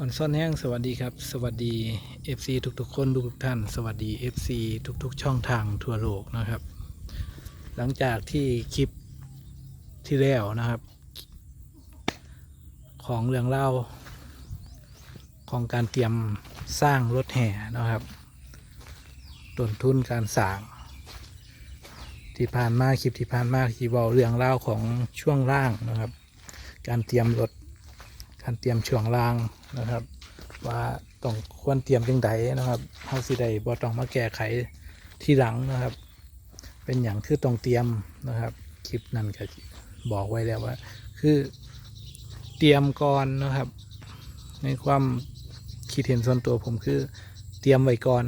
วันซ่อนแห้งสวัสดีครับ สวัสดี FC ทุกๆ คนทุกๆท่าน สวัสดี FC ทุกๆ ช่องทางทั่วโลกนะครับ หลังจากที่คลิปที่แล้วนะครับ ของเรื่องเล่า ของการเตรียมสร้างรถแห่นะครับต้นทุนการสร้าง ที่ผ่านมาคลิปที่ผ่านมาที่เบาเรื่องเล่าของช่วงล่างนะครับ การเตรียมรถ การเตรียมช่วงล่างนะครับ ว่าต้องควรเตรียมจังใดนะครับเฮาสิได้บ่ต้องมาแก้ไขที่หลังนะครับ เป็นอย่างคือต้องเตรียมนะครับ คลิปนั้นก็บอกไว้แล้วว่า คือเตรียมก่อนนะครับ ในความคิดเห็นส่วนตัวผมคือเตรียมไว้ก่อน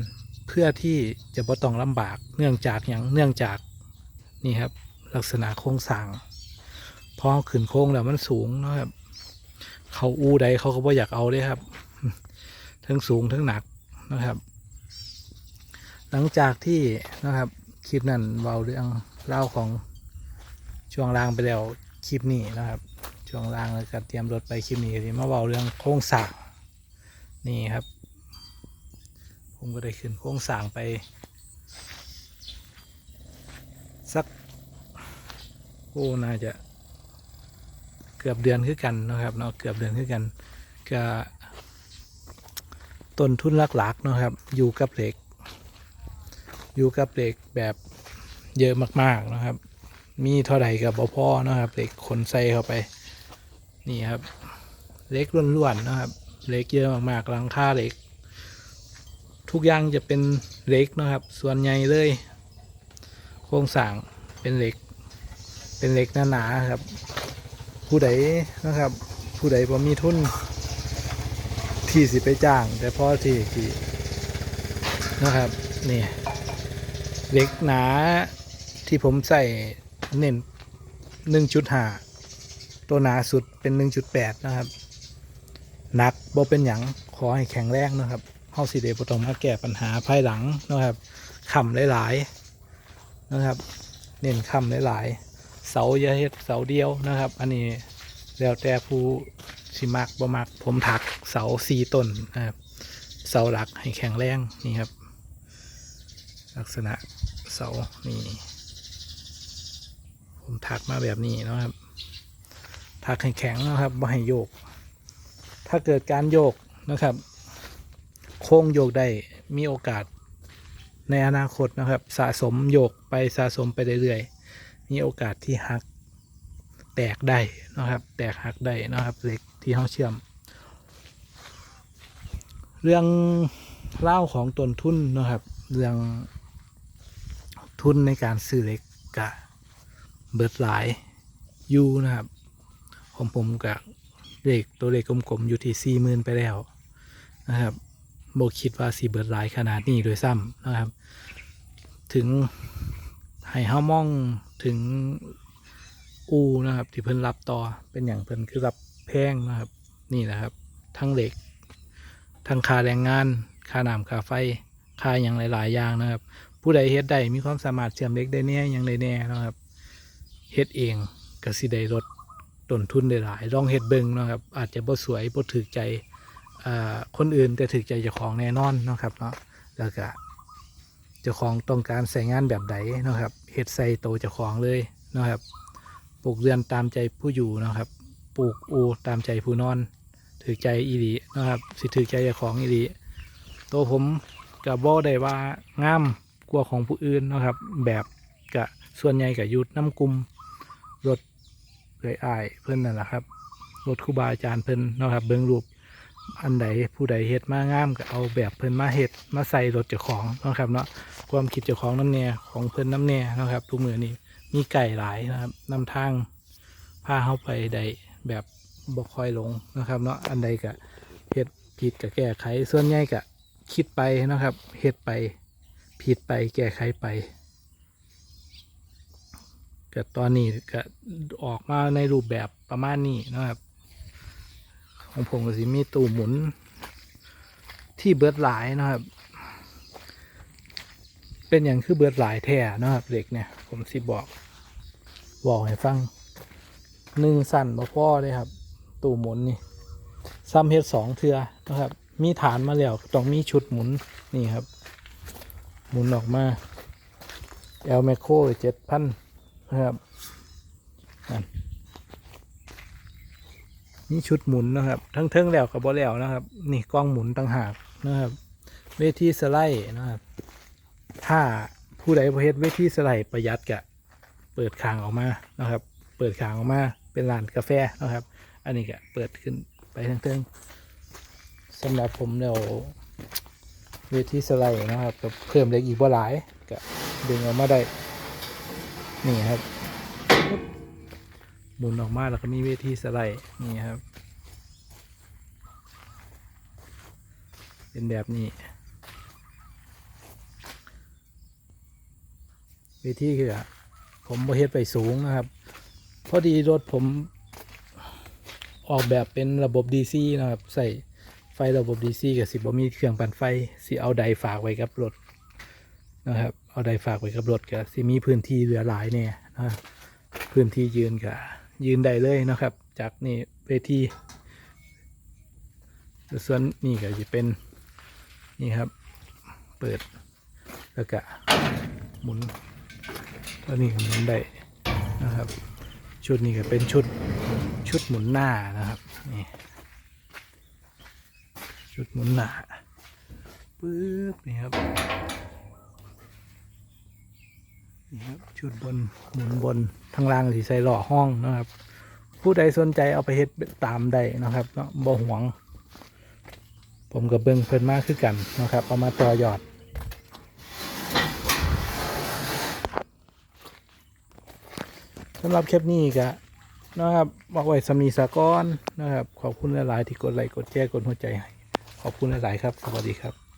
เพื่อที่จะบ่ต้องลำบากเนื่องจากอย่างเนื่องจากนี่ครับ ลักษณะโครงสร้างพอขึ้นโค้งแล้วมันสูงนะครับ เขาอู้ใดเขาก็บ่อยากเอาเลยครับ ทั้งสูงทั้งหนักนะครับ หลังจากที่นะครับคลิปนั้นเบาเรื่องเล่าของช่วงล่างไปแล้วคลิปนี้นะครับช่วงล่างแล้วก็เตรียมรถไปคลิปนี้ก็สิมาเบาเรื่องโครงสางนี่ครับ ผมก็ได้ขึ้นโครงสางไป สักโอ้น่าจะ เกือบเดือนคือกันนะครับเนาะเกือบเดือนคือกันก็ต้นทุนหลักๆนะครับ อยู่กับเหล็ก อยู่กับเหล็กแบบเยอะมากๆนะครับ มีเท่าไหร่กับบพ่อนะครับเหล็กขนใส่เข้าไปนี่ครับเหล็กล้วนๆนะครับเหล็กเยอะมากๆหลังคาเหล็ก ทุกอย่างจะเป็นเหล็กนะครับ ส่วนใหญ่เลย โครงสร้างเป็นเหล็ก เป็นเหล็กหนาๆครับ ผู้ใดนะครับ ผู้ใดบ่มีทุนที่สิไปจ้าง แต่พอที่ที่นะครับ นี่เหล็กหนาที่ผมใส่เน้นหนึ่งจุดห้าตัวหนาสุดเป็นหนึ่งจุดแปดนะครับหนักบ่เป็นหยังขอให้แข็งแรงนะครับเฮาสิเดบ่ต้องมาแก้ปัญหาภายหลังนะครับคำหลายๆนะครับ เน้นคำหลายๆ เสาอย่าเฮ็ดเสาเดียวนะครับ อันนี้แล้วแต่ผู้สิมักบ่มัก ผมถักเสาสี่ต้นนะครับเสาหลักให้แข็งแรงนี่ครับ ลักษณะเสานี่ ผมถักมาแบบนี้นะครับถักให้แข็งนะครับไม่ให้โยก ถ้าเกิดการโยกนะครับ โค้งโยกได้มีโอกาสในอนาคตนะครับ สะสมโยกไปสะสมไปเรื่อยๆ มีโอกาสที่หัก แตกได้นะครับ แตกหักได้นะครับเหล็กที่เขาเชื่อม เรื่องเล่าของต้นทุนนะครับ เรื่องทุนในการซื้อเหล็กกะเบิดหลายยูนะครับของผมกับเลขตัวเลขกลมๆ อยู่ที่สี่หมื่นไปแล้วนะครับโบคิดว่าสีเบิดหลายขนาดนี้โดยซ้ำนะครับ ถึง ให้เฮามองถึงอูนะครับ ที่เพิ่นรับต่อเป็นอย่างเพิ่นคือรับแพงนะครับ นี่นะครับ ทั้งเหล็ก ทั้งค่าแรงงานค่าน้ำค่าไฟค่าอย่างหลาย ๆ อย่างนะครับ ผู้ใดเฮ็ดได้มีความสามารถเชื่อมเหล็กได้แน่อยังได้แน่นะครับเฮ็ดเองก็สิได้ลดต้นทุนได้หลายลองเฮ็ดเบิ่งนะครับ อาจจะบ่สวยบ่ถูกใจคนอื่นแต่ถูกใจเจ้าของแน่นอนนะครับเนาะแล้วก็ เจ้าของต้องการใส่งานแบบใดเนะครับเฮ็ดใส่โตเจ้าของเลยนะครับปลูกเรือนตามใจผู้อยู่นะครับ ปลูกอูตามใจผู้นอน ถือใจอีหลีนะครับสิถือใจเจ้าของอีหลีตัวผมกับบ่ได้ว่างามกว่าของผู้อื่นนะครับ แบบกะส่วนใหญ่กับยุดน้ำกลุ่มรถเลยอายเพิ่อนนั่นแหละครับรถครูบาอาจารย์เพิ่อนนะครับ เบิ่งรูป อันใดผู้ใดเฮ็ดมางามก็เอาแบบเพิ่นมาเฮ็ดมาใส่รถเจ้าของนะครับเนาะความคิดเจ้าของน้ำแน่ของเพิ่นน้ำแน่เนะครับทุกมือนี้มีไก่หลายนะครับนำทางพาเข้าไปได้แบบบ่ค่อยหลงนะครับเนาะอันใดก็เฮ็ดผิดก็แก้ไขส่วนใหญ่ก็คิดไปนะครับเฮ็ดไปผิดไปแก้ไขไปก็ตอนนี้ก็ออกมาในรูปแบบประมาณนี้นะครับ ของผมก็สิมีตู้หมุนที่เบิดหลายนะครับ เป็นอย่างคือเบิดหลายแท้นะครับเหล็กเนี่ยผมสิบอกบอกให้ฟังหนึ่งสั่นบ่พ่อเลยครับ ตู้หมุนนี่ซ้ำเฮ็ดสองเทือนะครับ มีฐานมาแล้วต้องมีชุดหมุนนี่ครับ หมุนออกมาเอลแมโครเจ็ดพันนะครับนั่น มีชุดหมุนนะครับ ทั้งเทิงแล้วกับบ่แล้วนะครับ นี่กล้องหมุนต่างหากนะครับ เวทีสไลด์นะครับ ถ้าผู้ใดประเภทเวทีสไลด์ประหยัดกะเปิดคางออกมานะครับ เปิดคางออกมาเป็นร้านกาแฟนะครับ อันนี้ก็เปิดขึ้นไปทั้งเทิงสำหรับผมเดี๋ยวเวทีสไลด์นะครับก็เพิ่มเล็กอีกบ่หลายก็ดึงออกมาได้นี่ครับ หมุนออกมาแล้วก็มีเวทีสไลด์นี่ครับ เป็นแบบนี้ เวทีคือผมบ่เฮ็ดไปสูงนะครับ พอดีรถผมออกแบบเป็นระบบ DC นะครับ ใส่ไฟระบบ DC กับสิบ่มีเครื่องปั่นไฟสิเอาไดฝากไว้กับรถนะครับ เอาไดฝากไว้กับรถกับสิมีพื้นที่เหลือหลายเนี่ยนะพื้นที่ยืนกับ ยืนได้เลยนะครับ จากนี่เวทีส่วนนี่ก็จะเป็นนี่ครับ เปิดแล้วก็หมุนตัวนี้หมุนได้นะครับ ชุดนี้ก็เป็นชุดชุดหมุนหน้านะครับนี่ชุดหมุนหน้าปึ๊บนี่ครับ นี่ครับชุดบนหมุนบนทางล่างสีใส่หล่อห้องนะครับ ผู้ใดสนใจเอาไปเฮ็ดตามได้นะครับเนาะบ่หวง ผมกับเบิ้งเพิ่นมากขึ้นกันนะครับ เอามาต่อยอดสำหรับคลิปนี้ก็นะครับบอกไว้สำนีสากอนนะครับ ขอบคุณหลาย ๆ ที่กดไลค์กดแชร์กดหัวใจให้ ขอบคุณหลาย ๆ ครับ สวัสดีครับ